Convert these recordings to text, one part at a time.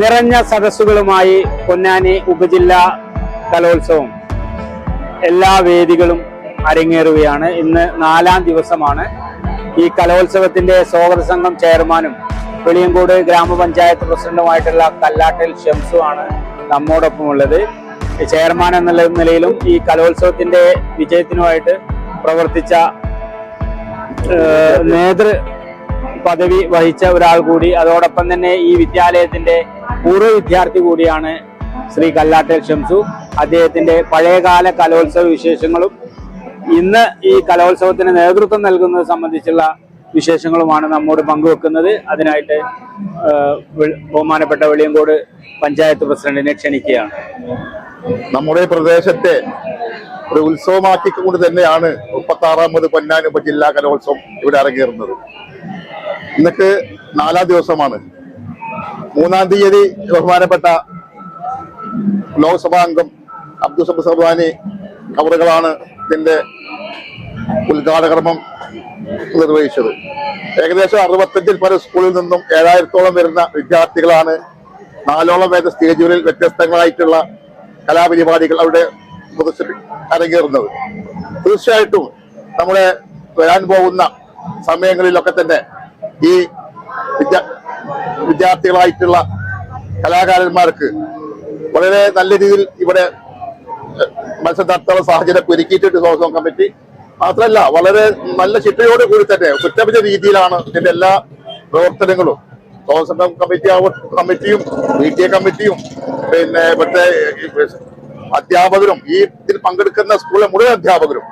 നിറഞ്ഞ സദസ്സുകളുമായി പൊന്നാനി ഉപജില്ലാ കലോത്സവം എല്ലാ വേദികളും അരങ്ങേറുകയാണ്. ഇന്ന് നാലാം ദിവസമാണ്. ഈ കലോത്സവത്തിന്റെ സ്വാഗത സംഘം ചെയർമാനും വെളിയങ്കോട് ഗ്രാമപഞ്ചായത്ത് പ്രസിഡന്റുമായിട്ടുള്ള കല്ലാട്ടിൽ ഷംസു ആണ് നമ്മോടൊപ്പം ഉള്ളത് ചെയർമാൻ എന്നുള്ള നിലയിലും ഈ കലോത്സവത്തിന്റെ വിജയത്തിനുമായിട്ട് പ്രവർത്തിച്ച നേതൃ പദവി വഹിച്ച ഒരാൾ കൂടി. അതോടൊപ്പം തന്നെ ഈ വിദ്യാലയത്തിന്റെ പൂർവ വിദ്യാർത്ഥി കൂടിയാണ് ശ്രീ കല്ലാട്ടൽ ഷംസു. അദ്ദേഹത്തിന്റെ പഴയകാല കലോത്സവ വിശേഷങ്ങളും ഇന്ന് ഈ കലോത്സവത്തിന് നേതൃത്വം നൽകുന്നത് സംബന്ധിച്ചുള്ള വിശേഷങ്ങളുമാണ് നമ്മോട് പങ്കുവെക്കുന്നത്. അതിനായിട്ട് ബഹുമാനപ്പെട്ട വെളിയങ്കോട് പഞ്ചായത്ത് പ്രസിഡന്റിനെ ക്ഷണിക്കുകയാണ്. നമ്മുടെ പ്രദേശത്തെ ഒരു ഉത്സവമാക്കിക്കൊണ്ട് തന്നെയാണ് മുപ്പത്തി ആറാമത് പൊന്നാനി ഉപജില്ലാ കലോത്സവം ഇവിടെ അരങ്ങേറുന്നത്. ഇന്നക്ക് നാലാം ദിവസമാണ്. മൂന്നാം തീയതി ബഹുമാനപ്പെട്ട ലോക്സഭാ അംഗം അബ്ദുൽ സബ് സർവാനി അവറുകളാണ് ഇതിന്റെ ഉദ്ഘാടകർമ്മം നിർവഹിച്ചത്. ഏകദേശം അറുപത്തഞ്ചിൽ പല സ്കൂളിൽ നിന്നും ഏഴായിരത്തോളം വരുന്ന വിദ്യാർത്ഥികളാണ് നാലോളം പേരുടെ സ്റ്റേജുകളിൽ വ്യത്യസ്തങ്ങളായിട്ടുള്ള കലാപരിപാടികൾ അവിടെ അരങ്ങേറുന്നത്. തീർച്ചയായിട്ടും നമ്മുടെ വരാൻ പോകുന്ന സമയങ്ങളിലൊക്കെ തന്നെ ഈ വിദ്യാർത്ഥികളായിട്ടുള്ള കലാകാരന്മാർക്ക് വളരെ നല്ല രീതിയിൽ ഇവിടെ മത്സരം നടത്താനുള്ള സാഹചര്യം ഒരുക്കിയിട്ടുണ്ട് സ്വാഗതം കമ്മിറ്റി. മാത്രമല്ല വളരെ നല്ല ചിട്ടയോട് കൂടി തന്നെ കുറ്റമിച്ച രീതിയിലാണ് ഇതിന്റെ എല്ലാ പ്രവർത്തനങ്ങളും. സ്വാഗതം കമ്മിറ്റി കമ്മിറ്റിയും പി ടി എ കമ്മിറ്റിയും പിന്നെ ഇവിടുത്തെ അധ്യാപകരും ഈ ഇതിൽ പങ്കെടുക്കുന്ന സ്കൂളിലെ മുഴുവൻ അധ്യാപകരും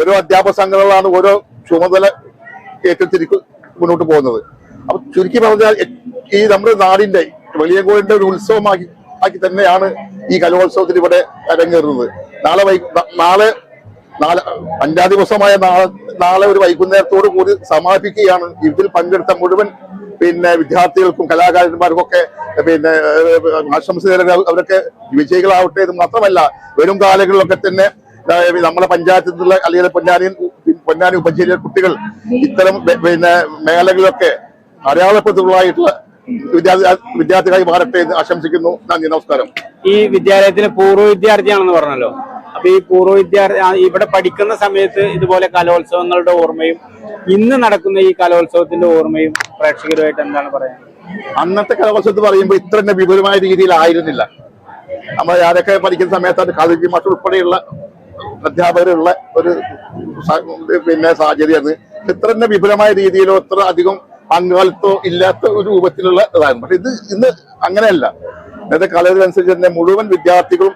ഓരോ അധ്യാപക സംഘടനകളാണ് ഓരോ ചുമതല ഏറ്റെടുത്തിരിക്കും മുന്നോട്ട് പോകുന്നത്. അപ്പൊ ചുരുക്കി പറഞ്ഞാൽ ഈ നമ്മുടെ നാടിന്റെ വെളിയങ്കോടിന്റെ ഒരു ഉത്സവമാക്കി ആക്കി തന്നെയാണ് ഈ കലോത്സവത്തിൽ ഇവിടെ അരങ്ങേറുന്നത്. നാളെ വൈ നാളെ നാളെ അഞ്ചാം ദിവസമായ നാളെ നാളെ ഒരു വൈകുന്നേരത്തോടു കൂടി സമാപിക്കുകയാണ്. ഇതിൽ പങ്കെടുത്ത മുഴുവൻ പിന്നെ വിദ്യാർത്ഥികൾക്കും കലാകാരന്മാർക്കും ഒക്കെ പിന്നെ ആശംസ അവരൊക്കെ വിജയികളാവട്ടെ എന്ന് മാത്രമല്ല വരും കാലങ്ങളിലൊക്കെ തന്നെ നമ്മുടെ പഞ്ചായത്തിൽ നിന്നുള്ള അല്ലെങ്കിൽ പൊന്നാനി പൊന്നാനി ഉപജില്ലയിലെ കുട്ടികൾ ഇത്തരം പിന്നെ മേഖലകളിലൊക്കെ അടയാളപ്പെടുത്തുള്ളതായിട്ടുള്ള വിദ്യാർത്ഥികളായി മാറട്ടെ എന്ന് ആശംസിക്കുന്നു. നന്ദി നമസ്കാരം. ഈ വിദ്യാലയത്തിലെ പൂർവ വിദ്യാർത്ഥിയാണെന്ന് പറഞ്ഞല്ലോ. അപ്പൊ ഈ പൂർവ വിദ്യാർത്ഥി ഇവിടെ പഠിക്കുന്ന സമയത്ത് ഇതുപോലെ കലോത്സവങ്ങളുടെ ഓർമ്മയും ഇന്ന് നടക്കുന്ന ഈ കലോത്സവത്തിന്റെ ഓർമ്മയും പ്രേക്ഷകരുമായിട്ട് എന്താണ് പറയാൻ അന്നത്തെ കലോത്സവത്തിൽ പറയുമ്പോൾ ഇത്ര തന്നെ വിപുലമായ രീതിയിലായിരുന്നില്ല നമ്മൾ ആരൊക്കെ പഠിക്കുന്ന സമയത്ത് അത് മാഷ് ഉൾപ്പെടെയുള്ള അധ്യാപകരുള്ള ഒരു പിന്നെ സാഹചര്യമാണ് ഇത്ര തന്നെ വിപുലമായ രീതിയിലോ ഇത്ര അധികം പങ്കാളിത്തോ ഇല്ലാത്ത ഒരു രൂപത്തിലുള്ള ഇതായിരുന്നു പക്ഷെ ഇത് ഇന്ന് അങ്ങനെയല്ല. ഇന്നത്തെ അനുസരിച്ച് തന്നെ മുഴുവൻ വിദ്യാർത്ഥികളും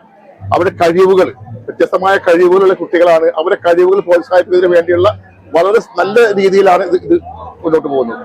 അവരുടെ കഴിവുകൾ വ്യത്യസ്തമായ കഴിവുകളുള്ള കുട്ടികളാണ് അവരുടെ കഴിവുകൾ പ്രോത്സാഹിപ്പിക്കുന്നതിന് വേണ്ടിയുള്ള വളരെ നല്ല രീതിയിലാണ് ഇത് ഇത് മുന്നോട്ട് പോകുന്നത്.